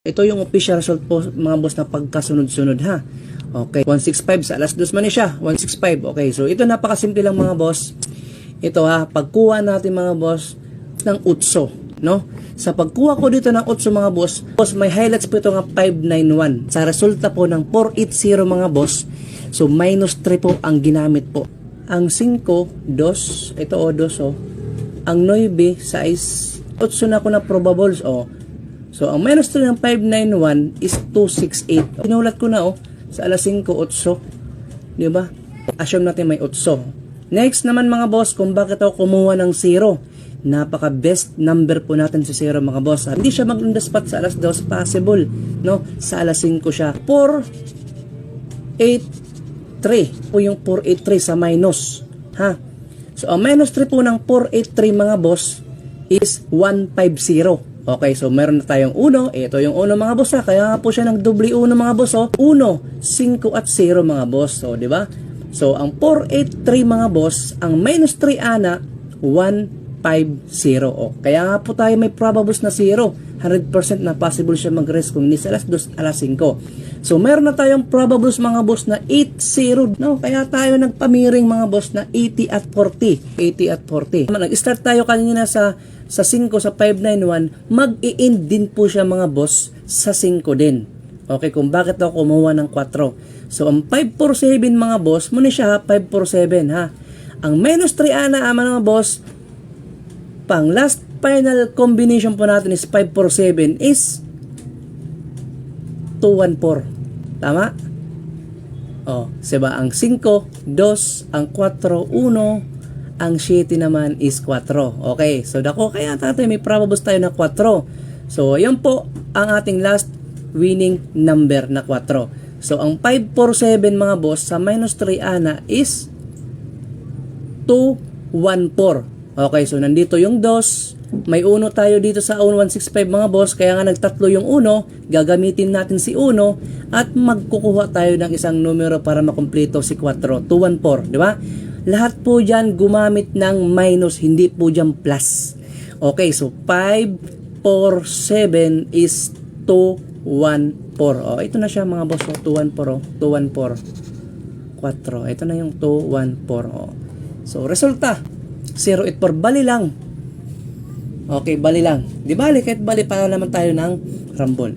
Ito yung official result po mga boss na pagkasunod-sunod ha. Okay, 165 sa alas 2 man ni siya. 165. Okay, so ito napakasimple lang mga boss. Ito ha, pagkuha natin mga boss ng utso, no? Sa pagkuha ko dito ng utso mga boss, boss may highlights po ito nga 591. Sa resulta po ng 480 mga boss, so minus 3 po ang ginamit po. Ang 5, 2, ito o 2 oh. Ang 9, 6, utso na ko na probables oh. So, ang minus 3 ng 591 is 268. Pinulat ko na, oh, sa alas 5, 8. Di ba? Assume natin may 8. Next naman mga boss, kung bakit ako kumuha ng 0. Napaka best number po natin sa 0 mga boss. ha? Hindi siya mag spot sa alas 2 possible. No? Sa alas 5 siya. 4, 8, 3 po yung 483 sa minus. Ha? So, ang minus 3 po ng 483 mga boss is 150. Okay, so meron na tayong 1. Ito yung 1 mga boss ha. Kaya nga po siya ng doble 1 mga boss. Oh. 1, 5 at 0 mga boss. So, di ba? So, ang 483 mga boss, ang minus 3 ana, 150. Oh. Kaya nga po tayo may probables na 0. 100% na possible siya mag-rest kung hindi sa alas 2, alas 5. So, meron na tayong probables mga boss na 8-0. No? Kaya tayo nagpamiring mga boss na 80 at 40. 80 at 40. Nag-start tayo kanina sa sa 5 sa 591, mag-i-end din po siya mga boss sa 5 din. Okay, kung bakit ako kumuha ng 4. So, ang 547 mga boss, muna siya ha, 547 ha. Ang minus 3 ana ama mga boss, pang last final combination po natin is 547 is 214. Tama? Oh, diba? Ang 5, 2, ang 4, 1, ang 7 naman is 4. Okay, so dako kaya tatay may probables tayo na 4. So, yan po ang ating last winning number na 4. So, ang 547 mga boss sa minus 3 ana is 214. Okay, so nandito yung 2. May 1 tayo dito sa 165 mga boss. Kaya nga nagtatlo yung 1. Gagamitin natin si 1. At magkukuha tayo ng isang numero para makumpleto si 4. 214. Di ba? Lahat po dyan gumamit ng minus. Hindi po dyan plus. Okay, so 5, 4, 7 is 2, 1, 4. Oh, ito na siya mga boss. Oh, 2, 1, 4. Oh. 2, 1, 4. 4. Ito na yung 2, 1, 4. Oh. So, resulta. 0, 8, 4. Bali lang. Okay, bali lang. Di bali, kahit bali pa naman tayo ng rambol.